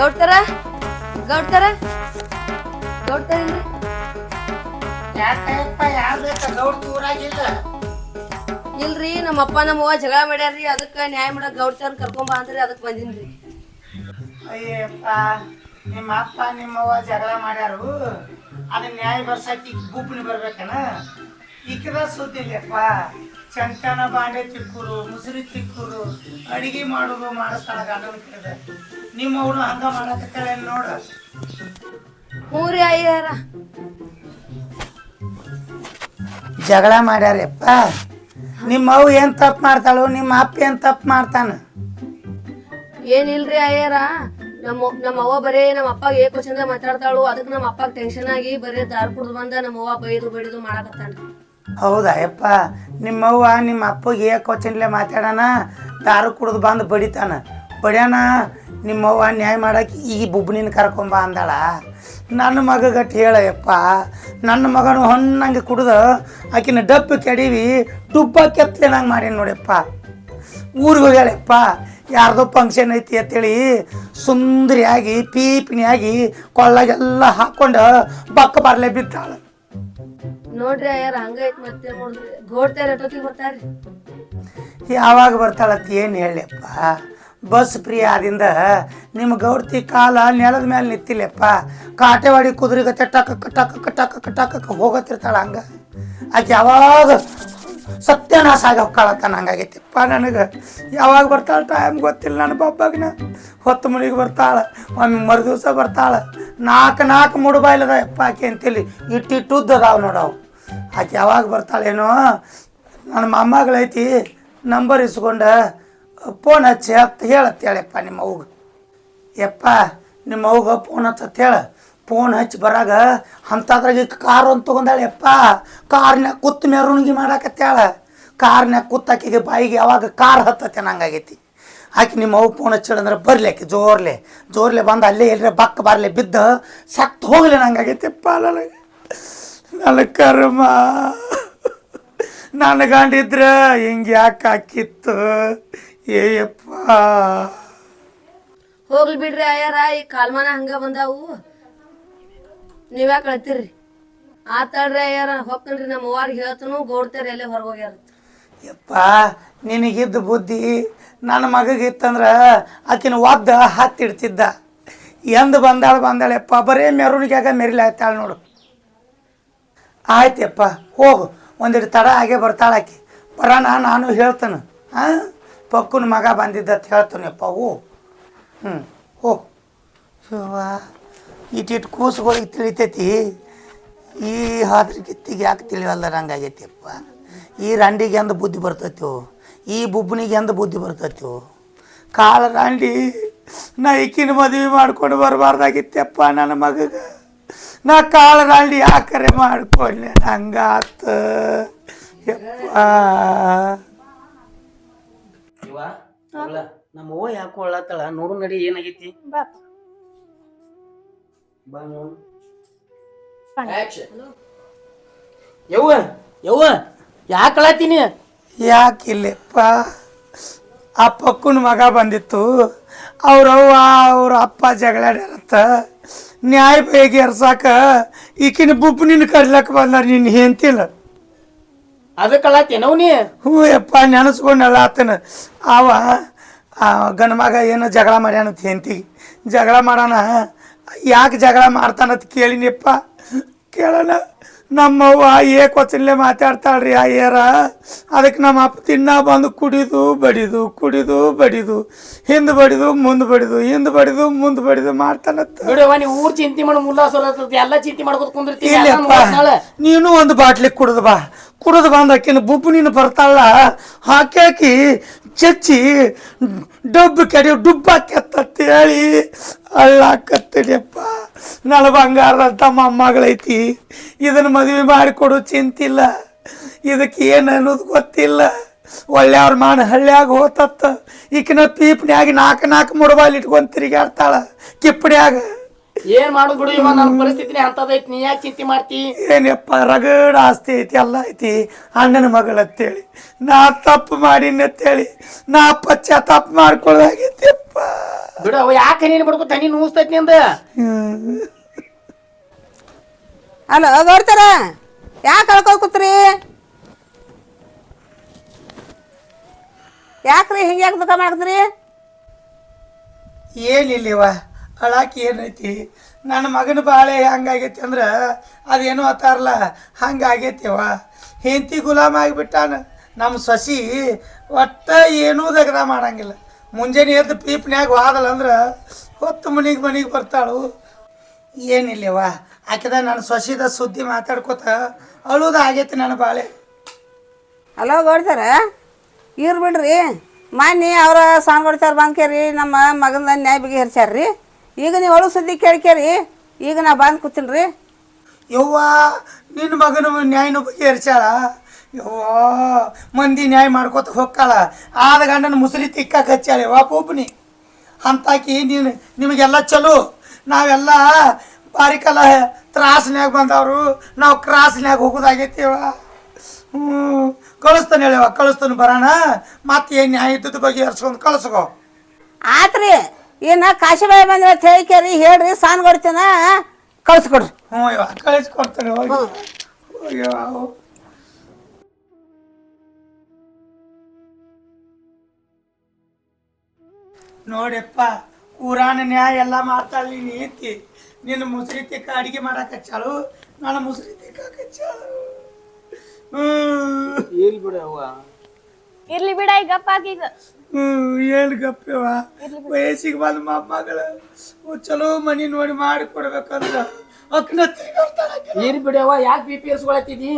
ಗೌಡ್ತಾರ? ಗೌಡ್ತಾರ? ಗೌಡ್ತಾರ ಯಾಕಪ್ಪ ಯಾರು ಬೇಕಾ? ಗೌಡ್ತಿ ಊರಾಗಿಲ್ಲ ಇಲ್ರಿ ನಮ್ಮ ಅಪ್ಪ ನಮ್ಮ ಅವ್ವ ಜಗಳ ಮಾಡ್ಯಾರ್ರಿ ಅದಕ್ಕ ನ್ಯಾಯ ಮಾಡಕ್ ಗೌಡ್ತಾರ ಕರ್ಕೊಂಬ ಅಂದ್ರಿ ಅದಕ್ ಬಂದಿನ್ರಿ. ಅಯ್ಯಪ್ಪ ನಿಮ್ಮ ಅಪ್ಪ ನಿಮ್ಮವ್ವ ಜಗಳ ಮಾಡ್ಯಾರು. ಅದನ್ನ ನ್ಯಾಯ ಬರ್ಸಕ್ಕೆ ಗುಬ್ಬನಿ ಬರ್ಬೇಕನ? ಈಕದ ಸುದ್ದಿಲ್ಲಪ್ಪ ಚಂತನ ಬಾಂಡೆ ತಿಕ್ಕೂರು ಮುಸುರಿ ತಿಕ್ಕುರು ಅಡಿಗೆ ಮಾಡೋದು ಮಾಡಿಸ್ತಾಳ ಗಂಡನ ಕಡೆ ನಿಮ್ಮ ಅವನು ಹಂಗ ಮಾಡಕತ್ತಾಳೆ ನೋಡ. ಹ್ಞೂ ರೀ ಅಯ್ಯಾರ. ಜಗಳ ಮಾಡ್ಯಾರಪ್ಪ. ನಿಮ್ಮ ಅವು ಏನ್ ತಪ್ಪು ಮಾಡ್ತಾಳು ನಿಮ್ಮ ಅಪ್ಪ ಏನ್ ತಪ್ಪು ಮಾಡ್ತಾನ? ಏನಿಲ್ರಿ ಅಯ್ಯಾರ? ನಮ್ಮ ನಮ್ಮ ಅವ್ವ ಬರೇ ನಮ್ಮ ಅಪ್ಪ ಏ ಕ್ವಶನ್ದಾಗ ಮಾತಾಡ್ತಾಳು. ಅದಕ್ಕೆ ನಮ್ಮ ಅಪ್ಪ ಟೆನ್ಷನ್ ಆಗಿ ಬರೇ ದಾರ್ ಕುಡ್ದು ಬಂದ ನಮ್ಮ ಅವ್ವ ಬೈದು ಬಡಿದು ಮಾಡಕತ್ತಾನ್ರಿ ಹೌದಾ? ಯಪ್ಪ, ನಿಮ್ಮವ್ವ ನಿಮ್ಮ ಅಪ್ಪಗೆ ಕೊಚ್ಚನ್ಲೆ ಮಾತಾಡೋಣ, ದಾರು ಕುಡಿದು ಬಂದು ಬಡಿತಾನ. ಬಡ್ಯಾನ, ನಿಮ್ಮವ್ವ ನ್ಯಾಯ ಮಾಡಕ್ಕೆ ಈ ಬುಬ್ಬನಿನ ಕರ್ಕೊಂಬ ಅಂದಾಳ. ನನ್ನ ಮಗಗಟ್ಟು ಹೇಳಯ್ಯಪ್ಪ ನನ್ನ ಮಗನು ಹೊನ್ನಂಗೆ ಕುಡ್ದು ಆಕಿನ ಡಬ್ಬು ಕೆಡಿವಿ, ಡುಬ್ಬ ಕೆತ್ತಲೆನಂಗೆ ಮಾಡೀನಿ ನೋಡಪ್ಪ ಊರಿಗೆ ಹೋಗ್ಯಾಳಪ್ಪ ಯಾರ್ದೋ ಫಂಕ್ಷನ್ ಐತಿ ಅಂತೇಳಿ ಸುಂದರಿಯಾಗಿ ಪೀಪಿನಿಯಾಗಿ ಕೊಳ್ಳಾಗೆಲ್ಲ ಹಾಕ್ಕೊಂಡು ಬಕ್ಕ ಬರಲೇ ಬಿದ್ದಾಳ ನೋಡ್ರಿ ಯಾವಾಗ ಬರ್ತಾಳತ್ತ ಏನು ಹೇಳಪ್ಪ? ಬಸ್ ಫ್ರೀ ಆದಿಂದ ನಿಮ್ಮ ಗೌಡ್ತಿ ಕಾಲ ನೆಲದ ಮೇಲೆ ನಿಂತಿಲ್ಲಪ್ಪ. ಕಾಟೆವಾಡಿ ಕುದುರೆಗತ್ತೆ, ಟಕ ಟಕ ಟಕ ಟಕ ಹೋಗತ್ತಿರ್ತಾಳ ಹಂಗ. ಆಕೆ ಯಾವಾಗ ಸತ್ಯನಾಶ ಆಗಿ ಹೊಕ್ಕಾಳತ್ತಾನ ಹಂಗಾಗೈತಿಪ್ಪ ನನಗೆ. ಯಾವಾಗ ಬರ್ತಾಳ ಟೈಮ್ ಗೊತ್ತಿಲ್ಲ ನನ್ನ ಬಾಬಾಗಿನ ಹೊತ್ತು ಮುಳಿಗೆ ಬರ್ತಾಳ, ಒಮ್ಮೆ ಮರು ದಿವಸ ಬರ್ತಾಳ. ನಾಲ್ಕು ನಾಲ್ಕು ಮುಡುಬಾಯ್ಲದ ಯಪ್ಪ ಆಕೆ ಅಂತೇಳಿ ಇಟ್ಟಿಟ್ಟು ಉದ್ದದಾವ ನೋಡವು ಆಕೆ ಯಾವಾಗ ಬರ್ತಾಳೇನೋ? ನನ್ನ ಮೊಮ್ಮಗಳೈತಿ ನಂಬರ್ ಇಸ್ಕೊಂಡ ಫೋನ್ ಹಚ್ಚಿ ಹತ್ತು ಹೇಳತ್ತೇಳಪ್ಪ ನಿಮ್ಮ ಅವ್ಗ. ಯಪ್ಪ, ನಿಮ್ಮ ಅವ್ಗ ಫೋನ್ ಹಚ್ಚತ್ತ ಹೇಳ. ಫೋನ್ ಹಚ್ಚಿ ಬರಾಗ ಅಂಥದ್ರಾಗ ಕಾರ್ ಒಂದು ತೊಗೊಂಡಾಳೆ ಯಪ್ಪ. ಕಾರ್ನ್ಯಾಗ ಕೂತ್ ಮೆರವಣಿಗೆ ಮಾಡಾಕತ್ತಾಳ ಕಾರ್ನ್ಯಾಗ ಕೂತಾಕಿಗೆ ಬಾಯಿಗೆ ಯಾವಾಗ ಕಾರ್ ಹತ್ತತ್ತೆ ನಂಗಾಗೈತಿ. ಆಕೆ ನಿಮ್ಮ ಅವು ಫೋನ್ ಹಚ್ಚಿಳಂದ್ರೆ ಬರ್ಲಿ ಆಕೆ, ಜೋರ್ಲೆ. ಜೋರ್ಲೆ ಬಂದು ಅಲ್ಲೇ ಎಲ್ಲರ ಬಕ್ಕ ಬರಲಿ ಬಿದ್ದು ಸತ್ತು ಹೋಗ್ಲಿ ನಂಗಾಗೈತಿಪ್ಪ ನನಗೆ. ನನ್ನ ಕರ್ಮ. ನನ್ನ ಗಂಡಿದ್ರ ಹಿಂಗೆ ಯಾಕೆ ಹಾಕಿತ್ತು? ಏಯಪ್ಪ. ಹೋಗ್ಲಿ ಬಿಡ್ರಿ ಅಯ್ಯಾರ ಈ ಕಾಲ್ಮಾನ ಹಂಗ ಬಂದಾವು. ನೀವ್ಯಾಕೆ ಕಳ್ತೀರಿ. ಆತಾಡ್ರಿ ಅಯ್ಯಾರ ಹೋಗ್ತೇನ್ರಿ ನಮ್ಮ ಅವ್ವಾರ್ಗೆ ಹೇಳ್ತನು ಗೋಡ್ತೇರಿ ಎಲ್ಲೇ ಹೊರಗೆ ಹೋಗ್ಯಾರ ಯಪ್ಪ ನಿನಗಿದ್ದ ಬುದ್ಧಿ ನನ್ನ ಮಗಗಿತ್ತಂದ್ರೆ ಆಕಿನ ಒದ್ದ ಹತ್ತಿಡ್ತಿದ್ದ. ಎಂದ ಬಂದಾಳ ಬಂದಾಳೆಪ್ಪ ಬರೇ ಮೆರವಣಿಗೆಯಾಗ ಮೆರಿಲಾಯ್ತಾಳ ನೋಡು. ಆಯ್ತಪ್ಪ, ಹೋಗು. ಒಂದಿಟ್ಟು ತಡ ಆಗೇ ಬರ್ತಾಳೆ ಆಕಿ. ಬರೋಣ, ನಾನು ಹೇಳ್ತಾನೆ. ಹಾಂ ಪಕ್ಕನ ಮಗ ಬಂದಿದ್ದ ಅಂತ ಹೇಳ್ತಾನಪ್ಪ, ಹೋ. ಹ್ಞೂ ಹೋ. ಶಿವ ಇಟ್ಟಿಟ್ಟು ಕೂಸುಗಳಿಗೆ ತಿಳಿತೈತಿ. ಈ ಹಾದ್ರಿಗಿತ್ತಿಗೆ ಯಾಕೆ ತಿಳಿವಲ್ಲ ನಂಗಾಗೈತಿಪ್ಪ? ಈ ರಂಡಿಗೆ ಎಂದ ಬುದ್ಧಿ ಬರ್ತೈತೋ? ಈ ಬುಬ್ಬನಿಗೆ ಎಂದ ಬುದ್ಧಿ ಬರ್ತೈತೋ? ಕಾಲ ರಂಡಿ ನಾ ಈಕಿನ ಮದುವೆ ಮಾಡ್ಕೊಂಡು ಬರಬಾರ್ದಾಗಿತ್ತಪ್ಪ ನನ್ನ ಮಗಗೆ. ನಾ ಕಾಳ ರಂಡಿ ಯಾಕರೆ ಮಾಡ್ಕೊಂಡೆ ಹಂಗಾತ ಯಪ್ಪ. ಇವ ಅಲ್ಲ ನಮ್ಮ ಅವ್ವ ಯಾಕೆ ಒಳ್ಳತ್ತಳ ನೋಡು ನಡಿ ಏನಾಗೈತಿ? ಬಾ. ನೋಡು. ಯವ್ವ ಯವ್ವ ಯಾಕೆ ಅಳತ್ತೀನಿ ಯಾಕಿಲ್ಲಪ್ಪ? ಆ ಪಕ್ಕನ ಮಗ ಬಂದಿತ್ತು. ಅವ್ರವ್ವ ಅವ್ರ ಅಪ್ಪ ಜಗಳಾಡ್ಯಾರತ್ತ ನ್ಯಾಯ ಬಗೆಹರ್ಸಾಕ ಈಕಿನ ಬುಬ್ಬನಿನ ಕರ್ಲಕ್ಕೆ ಬಂದಾರ ನಿನ್ನ ಹೆಂತಿಲ್ಲ ಅದಕ್ಕೆ ಅಳತ್ತೇನವ್ ನೀ? ಹ್ಞೂ ಯಪ್ಪ ನೆನೆಸ್ಕೊಂಡಲ್ಲ ಆತನ. ಅವ ಆ ಗಂಡ ಮಗ ಏನೋ ಜಗಳ ಮಾಡ್ಯಾನಂತ ಹೆಂತಿಗೆ ಜಗಳ ಮಾಡೋಣ. ಯಾಕೆ ಜಗಳ ಮಾಡ್ತಾನಂತ ಕೇಳಿನಿಪ್ಪ. ಕೇಳೋಣ. ನಮ್ಮವ್ವ ಏ ಕೊಚ್ಚನ್ಲೆ ಮಾತಾಡ್ತಾಳ್ರಿ ಆ ಏರ. ಅದಕ್ಕೆ ನಮ್ಮ ಅಪ್ಪ ತಿನ್ನ ಬಂದು ಕುಡಿದು ಬಡಿದು ಕುಡಿದು ಬಡಿದು ಹಿಂದೆ ಬಡಿದು ಮುಂದೆ ಬಡಿದು ಹಿಂದೆ ಬಡಿದು ಮುಂದೆ ಬಡಿದು ಮಾಡ್ತಾನತ್ತ. ಬಿಡವ್ವ ನೀ ಊರ್ ಚಿಂತೆ ಮಾಡು ಮುಲ್ಲಾಸೋಲ ಎಲ್ಲ ಚಿಂತೆ ಮಾಡ್ಕೊತ ಇಲ್ಲಪ್ಪ ನೀನು ಒಂದು ಬಾಟ್ಲಿ ಕುಡಿದು ಬಾ. ಕುಡಿದು ಬಂದ ಆಕಿನ ಬುಬ್ಬು ನೀನು ಬರ್ತಾಳ ಹಾಕಿ ಹಾಕಿ ಚಚ್ಚಿ ಡಬ್ಬು ಕೆಡಿ ಡುಬ್ಬ ಕೆತ್ತಂತೇಳಿ ಅಳ್ಳಾಕತ್ತೀನಿಯಪ್ಪ ನನ್ನ ಬಂಗಾರದಂಥ ಮೊಮ್ಮಗಳೈತಿ ಇದನ್ನ ಮದುವೆ ಮಾಡಿಕೊಡು, ಚಿಂತಿಲ್ಲ. ಇದಕ್ಕೆ ಏನು ಅನ್ನೋದು ಗೊತ್ತಿಲ್ಲ. ಒಳ್ಳೆಯವ್ರ ಮಾನ ಹಳ್ಳಿಯಾಗ ಹೋತತ್ತ. ಈಕಿನ ಪೀಪ್ನ್ಯಾಗ ನಾಲ್ಕು ನಾಲ್ಕು ಮುಡಬಾಲ್ ಇಟ್ಕೊಂಡು ತಿರುಗಾಡ್ತಾಳ ಕಿಪ್ಪಡ್ಯಾಗ ಏನ್ ಮಾಡು ಬಿಡು ಇವ? ನನ್ನ ಪರಿಸ್ಥಿತಿನೇ ಅಂತದೈತಿ ನೀ ಯಾಕೆ ಚಿಂತೆ ಮಾಡ್ತಿ? ಏನಪ್ಪ ರಗಡ ಆಸ್ತಿ ಐತಿ ಎಲ್ಲ ಐತಿ. ಅಣ್ಣನ ಮಗಳಂತೇಳಿ ನಾ ತಪ್ಪು ಮಾಡಿನ ಅಂತೇಳಿ ನಾ ಪಶ್ಚಾತ್ತಾಪ ಬಿಡು ಅವ ಯಾಕೆ ನೀನು ಬಿಡ್ಕೊ ತನಿ ನೂಸ್ತೈತಿ ನಿಂದ? ಅಲ್ಲ ನೋಡ್ತಾರ ಯಾಕೆ ಕಳ್ಕೊ ಕೂತ್ರಿ? ಯಾಕ್ರಿ ಹಿಂಗೆ ಯಾಕೆ ದುಃಖ ಮಾಡಿದ್ರಿ? ಏನಿಲ್ಲವ ಅಳಾಕಿ ಏನೈತಿ? ನನ್ನ ಮಗನ ಬಾಳೆ ಹಂಗಾಗೈತಿ ಅಂದ್ರೆ ಅದೇನು ಅತ್ತಾರಲ್ಲ? ಹಂಗಾಗೈತಿವ. ಹೆಂತಿ ಗುಲಾಮ ಆಗಿಬಿಟ್ಟಾನ. ನಮ್ಮ ಸೊಸಿ ಒಟ್ಟ ಏನೂ ದಗದ ಮಾಡಂಗಿಲ್ಲ. ಮುಂಜಾನೆ ಎದ್ದು ಪೀಪ್ನ್ಯಾಗ ಹೋದಲ್ಲ ಅಂದ್ರೆ ಹೊತ್ತು ಮನಿಗೆ ಮನಿಗೆ ಬರ್ತಾಳು. ಏನಿಲ್ಲವ? ಆಕೆದ ನನ್ನ ಸೊಸಿದ ಸುದ್ದಿ ಮಾತಾಡ್ಕೋತ ಅಳುದ ಆಗೈತಿ ನನ್ನ ಬಾಳೆ. ಅಲೋ ನೋಡ್ತಾರ ಇರ್ಬಿಡ್ರಿ. ಮಾನ್ಯ ಅವ್ರ ಸಾಂಗ್ ಹೊಡ್ತಾರ ಬಂದ್ಕೇರಿ, ನಮ್ಮ ಮಗನ ನ್ಯಾಯ ಬಗ್ಗೆ ಹರ್ಸ್ಯಾರ್ರಿ. ಈಗ ನೀವು ಅಳು ಸುದ್ದಿ ಕೇಳ್ಕೇರಿ ಈಗ ನಾ ಬಂದು ಕೂತೀನಿ ರೀ ಯವ್ವ ನಿನ್ನ ಮಗನ ನ್ಯಾಯನ ಬಗೆಹರಿಸ್ಯಾಳ ಯವ್ವ ಮಂದಿ ನ್ಯಾಯ ಮಾಡ್ಕೋತ ಹೋಗ್ಕಾಳ ಆದ ಗಂಡನ ಮುಸುರಿ ತಿಕ್ಕಾಕ ಹಚ್ಚಾಳ ಯವ್ವ ಪೂಪ್ನಿ. ಅಂತಾಕಿ ನೀನು ನಿಮಗೆಲ್ಲ ಚಲೋ. ನಾವೆಲ್ಲ ಬಾರಿಕಲ್ಲ ತ್ರಾಸ್ನ್ಯಾಗ ಬಂದವರು. ನಾವು ಕ್ರಾಸ್ನ್ಯಾಗ ಹೋಗೋದಾಗೈತಿವ ಹ್ಞೂ ಕಳಿಸ್ತಾನೆ ಹೇಳವ್ವ ಕಳಿಸ್ತಾನೆ ಬರೋಣ ಮತ್ತೆ ಏನು ನ್ಯಾಯ ಇದ್ದದ ಬಗೆಹರಿಸ್ಕೊಂಡು ಕಳಿಸ್ಕೋ. ಆತ್ರಿ ಏನ ಕಾಶಿಬಾಯಿ ಬಂದ್ರೆ ಅಂತ ಹೇಳ್ಕೇರಿ ಹೇಳ್ರಿ ಸಾನ್ ಹೊಡ್ತೇನ ಕಳ್ಸ್ಕೊಡ್ರಿ. ಹ್ಞೂ ಯವ್ವ ಕಳಿಸ್ಕೊಡ್ತಾನೆ ಹೋಗಿ. ಹೋಗ್ಯವ್ವ ನೋಡಪ್ಪ ಊರಾನ ನ್ಯಾಯ ಎಲ್ಲ ಮಾಡ್ತಾಳ ನೀನು ಐತಿ ನಿನ್ನ ಮುಸ್ರಿ ತಿಕ್ಕ ಅಡಿಗೆ ಮಾಡಕ್ಕೆ ಹಚ್ಚಾಳು ನಾನು ಮುಸ್ರಿ ತಿಕ್ಕಾಕ ಹಚ್ಚಾಳು ಬಿಡವ್ವ ಇರ್ಲಿ ಬಿಡ ಈಗ. ಏನ್ ಗಪ್ಪವ. ವಯಸ್ಸಿಗೆ ಬಂದ ಮೊಮ್ಮಗಳು ಚಲೋ ಮನಿ ನೋಡಿ ಮಾಡಿ ಕೊಡ್ಬೇಕಂದ್ರ. ಅಕ್ನ ತಿರ್ಗಾಡ್ತಾಳ ಇರ್ ಬಿಡವ್ವ ಯಾಕೆ ಬಿ ಪಿ ಏರ್ಸ್ಕೊಳತ್ತಿದಿ